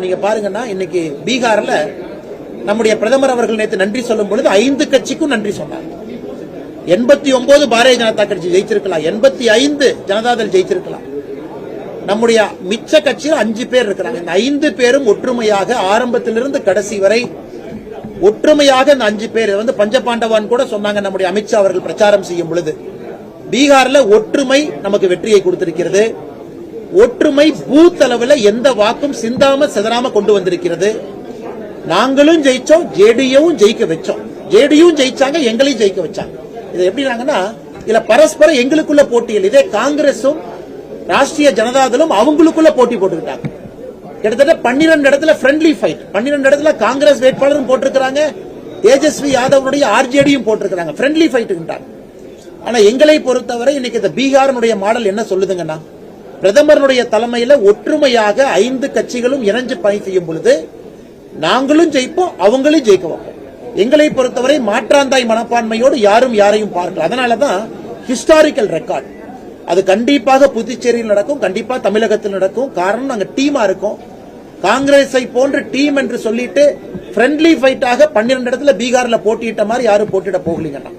நீங்க பாருங்கன்னா இன்னைக்கு பீகார்ல நம்முடைய பிரதமர் அவர்கள் நேற்று நன்றி சொல்லும் பொழுது ஐந்து கட்சிக்கும் நன்றி சொன்னார். எண்பத்தி ஒன்பது பாரதிய ஜனதா கட்சி ஜெயிச்சிருக்கலாம். எண்பத்தி ஐந்து ஜனதாதள் ஜெயிச்சிருக்கலாம். நம்முடைய மிச்ச கட்சியில் அஞ்சு பேர் இருக்கிறாங்க. இந்த ஐந்து பேரும் ஒற்றுமையாக ஆரம்பத்திலிருந்து கடைசி வரை ஒற்றுமையாக இந்த அஞ்சு பேர் வந்து பஞ்சபாண்டவான் கூட சொன்னாங்க நம்முடைய அமித்ஷா அவர்கள் பிரச்சாரம் செய்யும் பொழுது. பீகார்ல ஒற்றுமை நமக்கு வெற்றியை கொடுத்திருக்கிறது. ஒற்றுமை பூத் அளவில் எந்த வாக்கும் சிந்தாம சிதறாம கொண்டு வந்திருக்கிறது? நாங்களும் ஜெயிச்சோம் ஜேடியும் ஜெயிக்க வச்சோம். ஜேடியும் ஜெயிச்சாங்க எங்களையும் ஜெயிக்க வச்சாங்க. இது எப்படினாங்கன்னா இதுல பரஸ்பரம் எங்களுக்குள்ள போட்டிகள் இதே காங்கிரஸும் ராஷ்டிரிய ஜனதாதளும் அவங்களுக்குள்ள போட்டி போட்டுக்கிட்டாங்க. கிட்டத்தட்ட பன்னிரண்டு இடத்துல ஃப்ரெண்ட்லி ஃபைட் பன்னிரண்டு இடத்துல காங்கிரஸ் வேட்பாளரும் போட்டிருக்கிறாங்க தேஜஸ்வி யாதவனுடைய ஆர்ஜேடியும் போட்டிருக்கிறாங்க. ஃப்ரெண்ட்லி ஃபைட்டுக்கிட்டாங்க ஆனா எங்களை பொறுத்தவரை இன்னைக்கு இந்த பீகாரனுடைய மாடல் என்ன சொல்லுதுங்கன்னா பிரதமருடைய தலைமையில ஒற்றுமையாக ஐந்து கட்சிகளும் இணைஞ்சு பணி செய்யும் பொழுது நாங்களும் ஜெயிப்போம் அவங்களும் ஜெயிக்க வைப்போம். எங்களை பொறுத்தவரை மாற்றாந்தாய் மனப்பான்மையோடு யாரும் யாரையும் பார்க்கல. அதனாலதான் ஹிஸ்டாரிக்கல் ரெக்கார்ட் அது கண்டிப்பாக புதுச்சேரியில் நடக்கும் கண்டிப்பா தமிழகத்தில் நடக்கும். காரணம் நாங்க டீமா இருக்கோம். காங்கிரஸை போன்ற டீம் என்று சொல்லிட்டு ஃப்ரெண்ட்லி ஃபைட்டாக பன்னிரண்டு இடத்துல பீகார்ல போட்டியிட்ட மாதிரி யாரும் போட்டியிட போகலீங்கன்னா